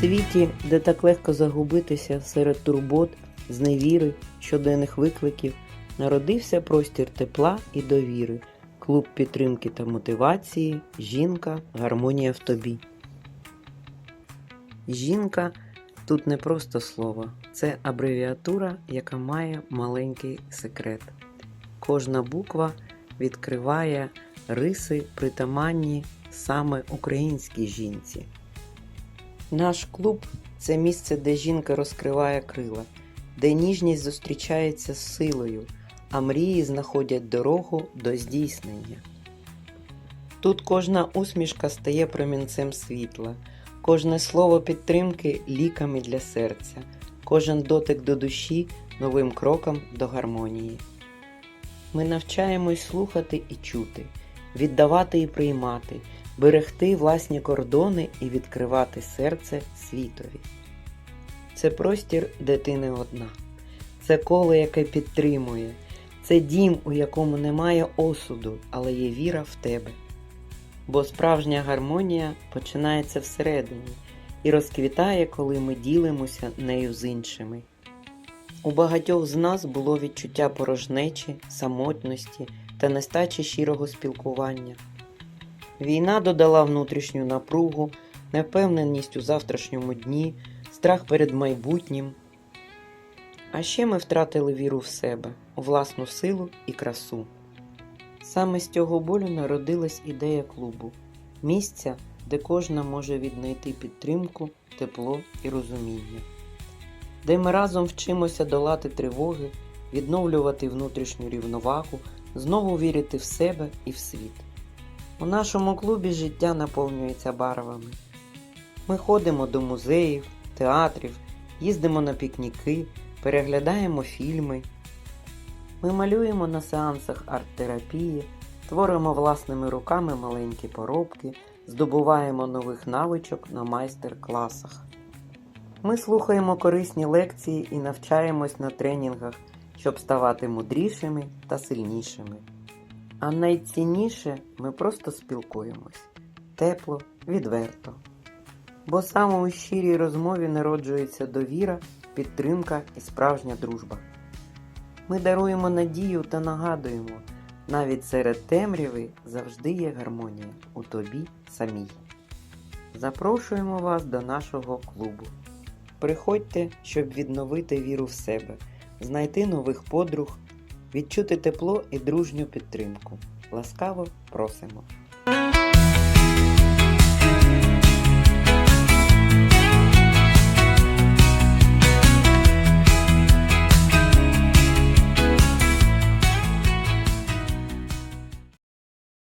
світі, де так легко загубитися серед турбот, зневіри, щоденних викликів, народився простір тепла і довіри, клуб підтримки та мотивації, жінка, гармонія в тобі. Жінка тут не просто слово, це абревіатура, яка має маленький секрет. Кожна буква відкриває риси притаманні саме українській жінці. Наш клуб це місце, де жінка розкриває крила, де ніжність зустрічається з силою, а мрії знаходять дорогу до здійснення. Тут кожна усмішка стає промінцем світла, кожне слово підтримки ліками для серця, кожен дотик до душі новим кроком до гармонії. Ми навчаємось слухати і чути, віддавати і приймати, берегти власні кордони і відкривати серце світові. Це простір, де ти не одна, це коло, яке підтримує, це дім, у якому немає осуду, але є віра в тебе. Бо справжня гармонія починається всередині і розквітає, коли ми ділимося нею з іншими. У багатьох з нас було відчуття порожнечі, самотності та нестачі щирого спілкування. Війна додала внутрішню напругу, невпевненість у завтрашньому дні, страх перед майбутнім. А ще ми втратили віру в себе, у власну силу і красу. Саме з цього болю народилась ідея клубу місця, де кожна може віднайти підтримку, тепло і розуміння, де ми разом вчимося долати тривоги, відновлювати внутрішню рівновагу, знову вірити в себе і в світ. У нашому клубі життя наповнюється барвами. Ми ходимо до музеїв, театрів, їздимо на пікніки, переглядаємо фільми. Ми малюємо на сеансах арт-терапії, творимо власними руками маленькі поробки, здобуваємо нових навичок на майстер-класах. Ми слухаємо корисні лекції і навчаємось на тренінгах, щоб ставати мудрішими та сильнішими. А найцінніше ми просто спілкуємось тепло, відверто. Бо саме у щирій розмові народжується довіра, підтримка і справжня дружба. Ми даруємо надію та нагадуємо, навіть серед темряви завжди є гармонія у тобі самій. Запрошуємо вас до нашого клубу. Приходьте, щоб відновити віру в себе, знайти нових подруг, відчути тепло і дружню підтримку. Ласкаво просимо!